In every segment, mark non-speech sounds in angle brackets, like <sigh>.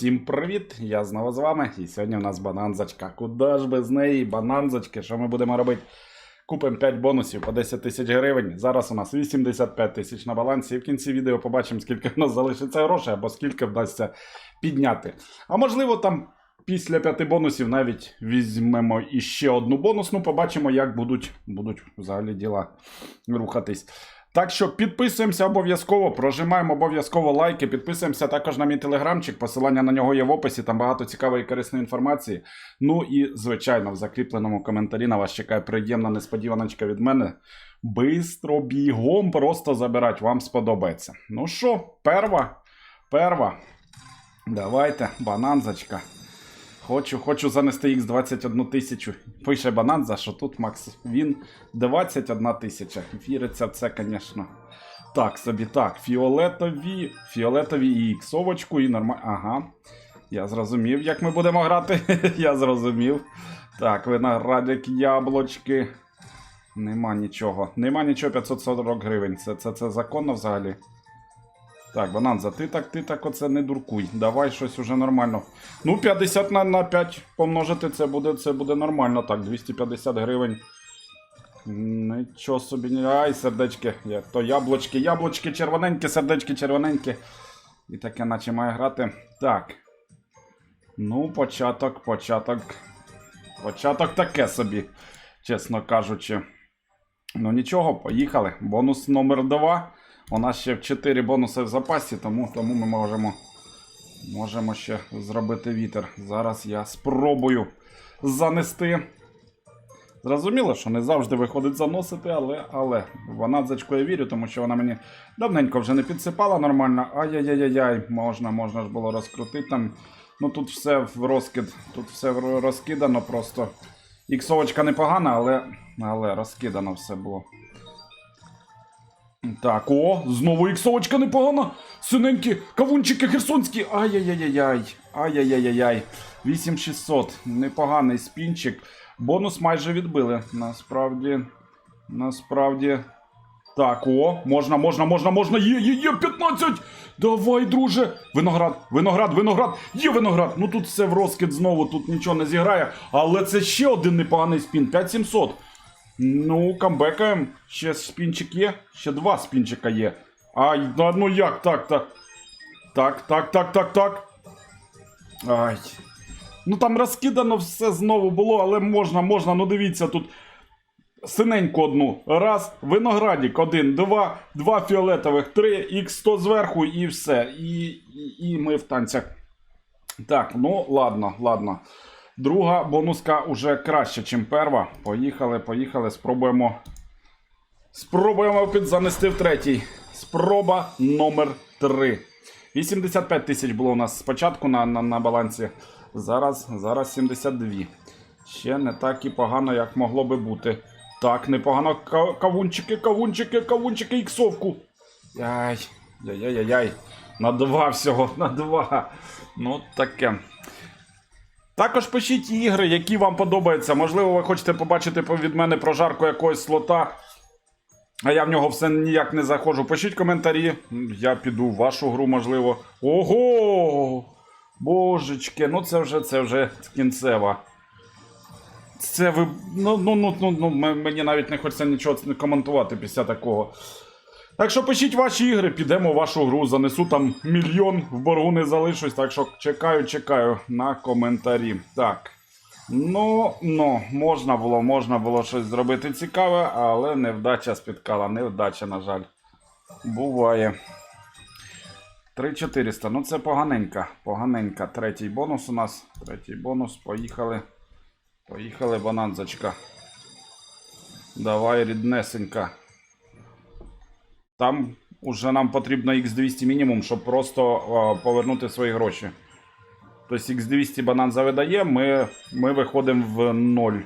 Всім привіт! Я знову з вами. І сьогодні у нас бананзочка. Куди ж без неї? Бананзочки, що ми будемо робити? Купимо 5 бонусів по 10 тисяч гривень. Зараз у нас 85 тисяч на балансі. І в кінці відео побачимо, скільки в нас залишиться грошей, або скільки вдасться підняти. А можливо, там після 5 бонусів навіть візьмемо іще одну бонусну, побачимо, як будуть, будуть взагалі діла рухатись. Так що підписуємося обов'язково, прожимаємо обов'язково лайки, підписуємося також на мій телеграмчик. Посилання на нього є в описі, там багато цікавої і корисної інформації. Ну і, звичайно, в закріпленому коментарі на вас чекає приємна несподіваночка від мене. Бистро бігом просто забирать, вам сподобається. Ну що, перва, перва. Давайте, бананзочка. Хочу, хочу занести їх з 21 тисячу. Пише Бананза, що тут Макс він 21 тисяча. Віриться це, звісно. Так, собі так. Фіолетові, фіолетові і іксовочку, і нормально. Ага. Я зрозумів, як ми будемо грати. <laughs> Я зрозумів. Так, виноградик, яблочки. Нема нічого. Нема нічого 540 гривень. Це, це, це законно взагалі. Так, Бананза, ти так, ти так оце не дуркуй. Давай щось уже нормально. Ну, 50 на, на 5 помножити це буде, це буде нормально. Так, 250 гривень. Нічого собі. ні- Ай, сердечки. Як то яблучки, яблучки червоненькі, сердечки червоненькі. І таке наче має грати. Так. Ну, початок, початок. Початок таке собі, чесно кажучи. Ну нічого, поїхали. Бонус номер 2. У нас ще 4 бонуси в запасі, тому, тому ми можемо, можемо ще зробити вітер. Зараз я спробую занести. Зрозуміло, що не завжди виходить заносити, але, але в Анадзочку я вірю, тому що вона мені давненько вже не підсипала нормально. Ай-яй-яй-яй, можна, можна ж було розкрутити там. Ну тут все в розкид, тут все розкидано просто. Іксовочка непогана, але, але розкидано все було. Так, о, знову іксовочка непогана. Синенькі, кавунчики херсонські. Ай-яй-яй-яй. Ай-яй-яй-яй. 8600. Непоганий спінчик. Бонус майже відбили. Насправді. Насправді. Так, о, можна, можна, можна, можна. Є, є, є, 15! Давай, друже. Виноград, виноград, виноград. Є виноград. Ну тут все в розкид знову, тут нічого не зіграє. Але це ще один непоганий спін. 5700. Ну, камбекаємо. Ще спінчик є. Ще два спінчика є. Ай, ну, ну як так, так. Так, так, так, так, так. Ай. Ну там розкидано все знову було, але можна, можна. Ну дивіться, тут синеньку одну. Раз, виноградик один, два, два фіолетових, три, х 100 зверху і все. І, і, і ми в танцях. Так, ну ладно, ладно. Друга бонуска уже краще, ніж перша. Поїхали, поїхали, спробуємо. Спробуємо підзанести в третій. Спроба номер 3. 85 тисяч було у нас спочатку на, на, на балансі. Зараз, зараз 72. Ще не так і погано, як могло би бути. Так, непогано. Ка- Кавунчики, кавунчики, кавунчики, іксовку. Яй, яй-яй-яй. На два всього, на два. Ну, таке. Також пишіть ігри, які вам подобаються. Можливо, ви хочете побачити від мене прожарку якогось слота. А я в нього все ніяк не заходжу. Пишіть коментарі. Я піду в вашу гру, можливо. Ого! Божечки, ну це вже це вже кінцева. Це ви. Ну, ну, ну, ну, ну мені навіть не хочеться нічого коментувати після такого. Так що пишіть ваші ігри, підемо в вашу гру, занесу там мільйон, в боргу не залишусь, так що чекаю, чекаю на коментарі. Так. Ну, ну, можна було, можна було щось зробити цікаве, але невдача спіткала, невдача, на жаль. Буває. 3400, ну це поганенька, поганенька. Третій бонус у нас. Третій бонус, поїхали. Поїхали, бананзочка. Давай, ріднесенька. Там уже нам потрібно X200 мінімум, щоб просто о, повернути свої гроші. Тобто X200 банан завидає, ми, ми виходимо в ноль.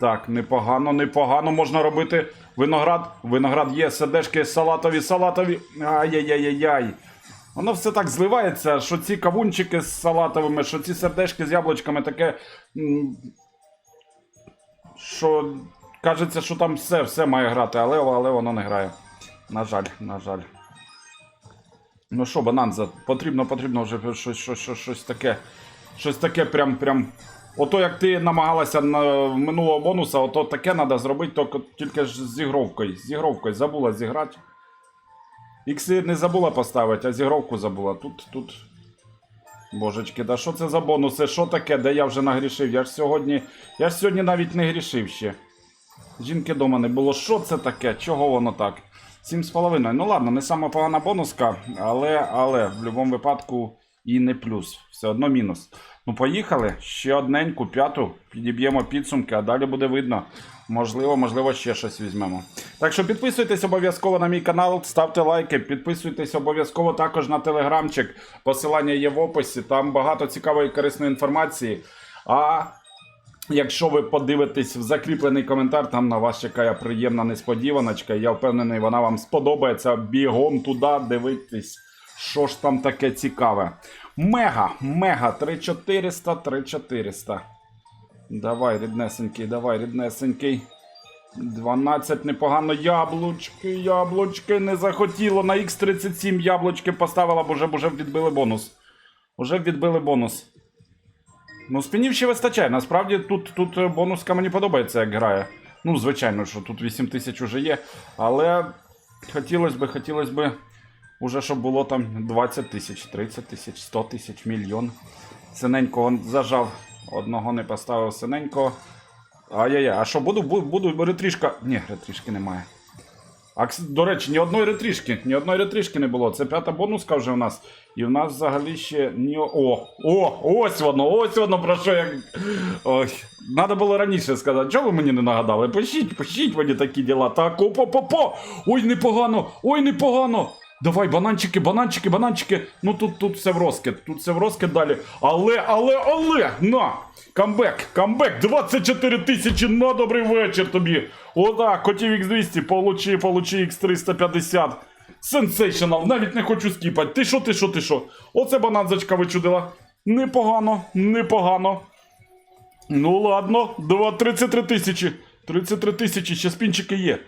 Так, непогано, непогано можна робити. Виноград. Виноград є, сердешки салатові, салатові. Ай-яй-яй-яй. Воно все так зливається, що ці кавунчики з салатовими, що ці сердешки з яблучками таке. Що кажеться, що там все, все має грати, але, але воно не грає. На жаль, на жаль. Ну що, бананза, потрібно, потрібно вже щось, щось, щось, щось таке. Щось таке прям, прям. Ото як ти намагалася на минулого бонуса, ото таке треба зробити, тільки, ж з ігровкою. З ігровкою забула зіграти. Ікси не забула поставити, а зігровку забула. Тут, тут. Божечки, да що це за бонуси? Що таке? Де я вже нагрішив? Я ж сьогодні. Я ж сьогодні навіть не грішив ще. Жінки дома не було. Що це таке? Чого воно так? 7,5. Ну ладно, не сама погана бонуска, але, але в будь-якому випадку і не плюс. Все одно мінус. Ну, поїхали. Ще одненьку, п'яту. Підіб'ємо підсумки, а далі буде видно. Можливо, можливо, ще щось візьмемо. Так що підписуйтесь обов'язково на мій канал, ставте лайки, підписуйтесь обов'язково також на телеграмчик. Посилання є в описі. Там багато цікавої і корисної інформації. А Якщо ви подивитесь в закріплений коментар, там на вас чекає приємна несподіваночка. Я впевнений, вона вам сподобається. Бігом туди дивитись, що ж там таке цікаве. Мега, мега 3400, 3400. Давай, ріднесенький, давай, ріднесенький. 12 непогано. Яблучки, яблучки не захотіло. На Х37 яблучки поставила, бо вже, вже відбили бонус. Уже відбили бонус. Ну, спінів ще вистачає. Насправді тут, тут е, бонуска мені подобається, як грає. Ну, звичайно, що тут 8 тисяч уже є. Але хотілося б, хотілося б, уже щоб було там 20 тисяч, 30 тисяч, 100 тисяч, мільйон. Синенького зажав, одного не поставив синенького. Ай-яй-яй, а що буду, буду ретрішка. Ні, ретрішки немає. А, до речі, ні одної ретрішки, ні одної ретрішки не було. Це п'ята бонуска вже у нас. І в нас взагалі ще ні. О! О! Ось воно! Ось воно про що я. Ой. Надо було раніше сказати. Чого ви мені не нагадали? Пишіть, пишіть мені такі діла. Так, опа, попо! Ой, непогано! Ой, непогано! Давай, бананчики, бананчики, бананчики. Ну тут, тут все в розкид, тут все в розкид далі. Але, але, але! На! Камбек, камбек, 24 тисячі на добрий вечір тобі. Отак, котів X200, получи, получи X350. Сенсейшнл, навіть не хочу скіпати. Ти що, ти що, ти що? Оце бананзочка вичудила. Непогано, непогано. Ну ладно, два- 33 тисячі. 33 тисячі, ще спінчики є.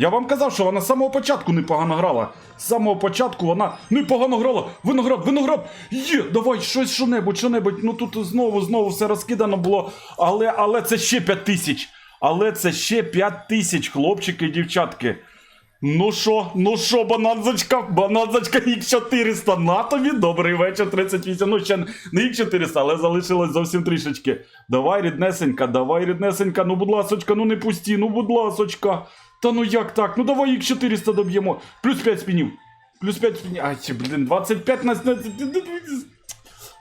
Я вам казав, що вона з самого початку непогано грала. З самого початку вона непогано грала. Виноград, виноград! Є, давай, щось що-небудь, що-небудь. Ну тут знову, знову все розкидано було. Але, але це ще 5 тисяч. Але це ще 5 тисяч, хлопчики і дівчатки. Ну що, ну що, бананзочка, бананзочка Х400, на тобі, добрий вечір, 38, ну ще не Х400, але залишилось зовсім трішечки. Давай, ріднесенька, давай, ріднесенька, ну будь ласочка, ну не пусті, ну будь ласочка. Та ну як так, ну давай Х400 доб'ємо, плюс 5 спінів, плюс 5 спінів, ай, чи, блін, 25 на...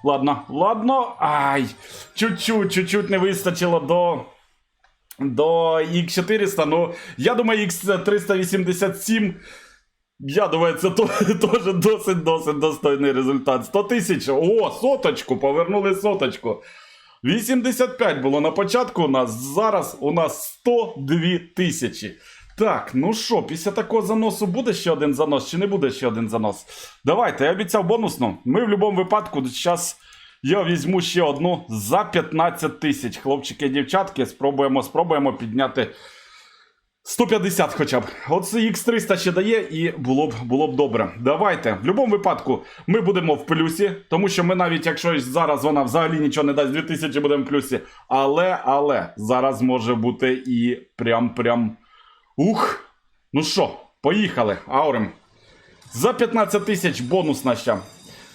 Ладно, ладно, ай, чуть-чуть, чуть-чуть не вистачило до... До X400, ну, я думаю, X387. Я думаю, це <laughs> теж досить досить достойний результат. 100 тисяч. О, соточку, повернули соточку. 85 було на початку у нас. Зараз у нас 102 тисячі. Так, ну що, після такого заносу буде ще один занос, чи не буде ще один занос? Давайте, я обіцяв бонусну. Ми в будь-якому випадку зараз. Я візьму ще одну за 15 тисяч. Хлопчики і дівчатки, спробуємо, спробуємо підняти 150 хоча б. Оце X300 ще дає, і було б, було б добре. Давайте. В будь-якому випадку ми будемо в плюсі, тому що ми навіть, якщо зараз вона взагалі нічого не дасть, 2000 будемо в плюсі. Але, але, зараз може бути і прям-прям. Ух! Ну що, поїхали, Аурем. За 15 тисяч бонус на ще.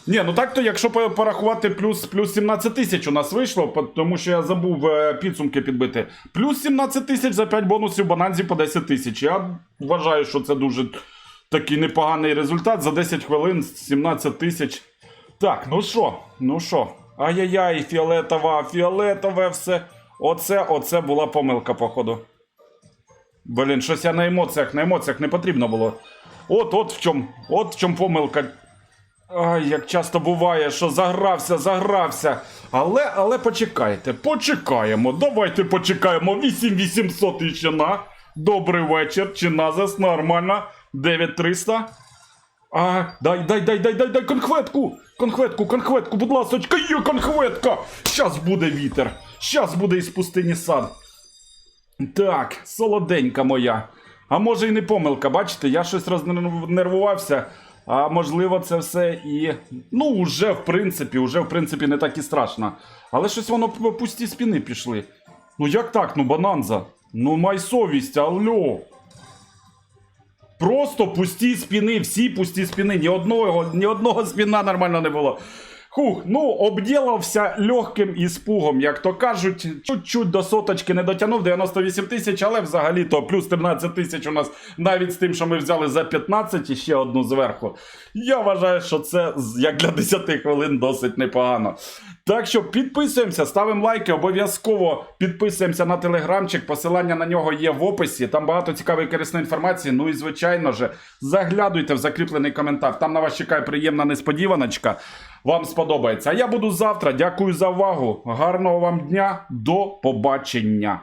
Ні, ну так то, якщо порахувати плюс, плюс 17 тисяч у нас вийшло, тому що я забув е, підсумки підбити. Плюс 17 тисяч за 5 бонусів бананзі по 10 тисяч. Я вважаю, що це дуже такий непоганий результат. За 10 хвилин 17 тисяч. Так, ну що, ну що. Ай-яй-яй, фіолетова, фіолетове все. Оце, оце була помилка, походу. Блін, щось я на емоціях, на емоціях не потрібно було. От, от в чому, от в чому помилка. Ай, як часто буває, що загрався, загрався. Але, але почекайте, почекаємо. Давайте почекаємо. 8800 і ще на. Добрий вечір. Чи назас нормально? 9300. А, дай, дай, дай, дай, дай, дай конхветку! Конхветку, конхветку, будь ласочка, є конхветка! Щас буде вітер. Щас буде із пустині сад. Так, солоденька моя. А може і не помилка, бачите, я щось рознервувався. А можливо, це все і. Ну, уже в принципі, уже в принципі не так і страшно. Але щось воно по пусті спіни пішли. Ну як так, ну бананза? Ну май совість, алло. Просто пусті спіни, всі пусті спіни, ні одного, ні одного спіна нормально не було. Хух, ну обділився легким іспугом, як то кажуть, чуть-чуть до соточки не дотягнув 98 тисяч, але взагалі-то плюс 13 тисяч у нас навіть з тим, що ми взяли за 15 і ще одну зверху. Я вважаю, що це як для 10 хвилин досить непогано. Так що підписуємося, ставимо лайки, обов'язково підписуємося на телеграмчик. Посилання на нього є в описі. Там багато цікавої корисної інформації. Ну і звичайно же, заглядуйте в закріплений коментар. Там на вас чекає приємна несподіваночка. Вам сподобається. А я буду завтра. Дякую за увагу. Гарного вам дня. До побачення.